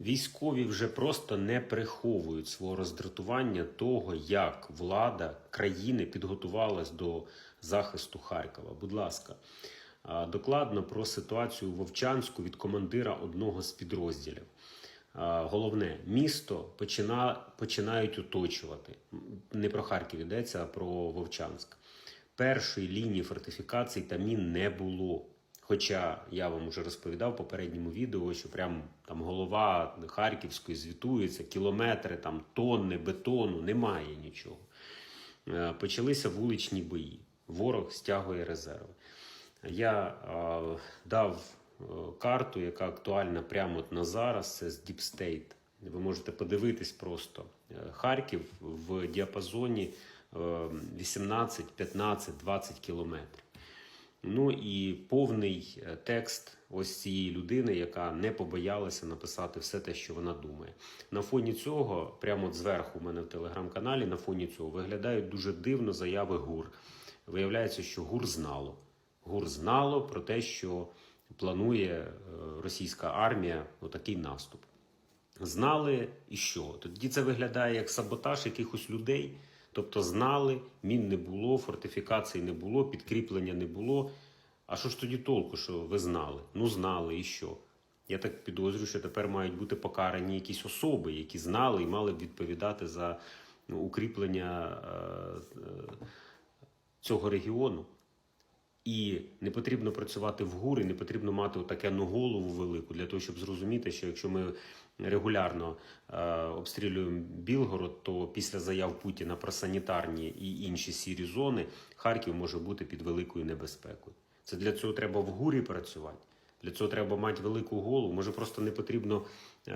Військові вже просто не приховують свого роздратування того, як влада країни підготувалась до захисту Харкова. Будь ласка, докладно про ситуацію Вовчанську від командира одного з підрозділів. Головне, місто почина, починають оточувати. Не про Харків йдеться, а про Вовчанськ. Першої лінії фортифікацій та мін не було. Хоча я вам вже розповідав в попередньому відео, що прям там голова Харківської звітується, кілометри, там тонни бетону, немає нічого. Е, Почалися вуличні бої. Ворог стягує резерви. Я е, дав е, карту, яка актуальна прямо на зараз. Це з Deep State. Ви можете подивитись просто Харків в діапазоні е, 18, 15, 20 кілометрів. Ну і повний е, текст ось цієї людини, яка не побоялася написати все те, що вона думає. На фоні цього, прямо зверху у мене в телеграм-каналі, на фоні цього виглядають дуже дивно заяви ГУР. Виявляється, що ГУР знало. ГУР знало про те, що планує е, російська армія отакий наступ. Знали і що? Тоді це виглядає як саботаж якихось людей. Тобто знали, мін не було, фортифікацій не було, підкріплення не було. А що ж тоді толку, що ви знали? Ну знали і що? Я так підозрюю, що тепер мають бути покарані якісь особи, які знали і мали б відповідати за ну, укріплення е, е, цього регіону. І не потрібно працювати в гурі, не потрібно мати таку голову велику для того, щоб зрозуміти, що якщо ми регулярно е, обстрілюємо Білгород, то після заяв Путіна про санітарні і інші сірі зони Харків може бути під великою небезпекою. Це для цього треба в гурі працювати. Для цього треба мати велику голову. Може, просто не потрібно е,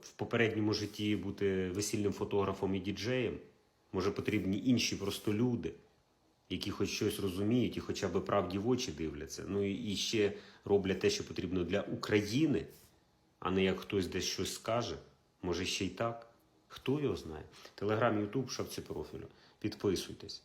в попередньому житті бути весільним фотографом і діджеєм. Може, потрібні інші просто люди які хоч щось розуміють і хоча б правді в очі дивляться. Ну і ще роблять те, що потрібно для України, а не як хтось десь щось скаже. Може, ще й так. Хто його знає? Телеграм, Ютуб, шапці профілю. Підписуйтесь.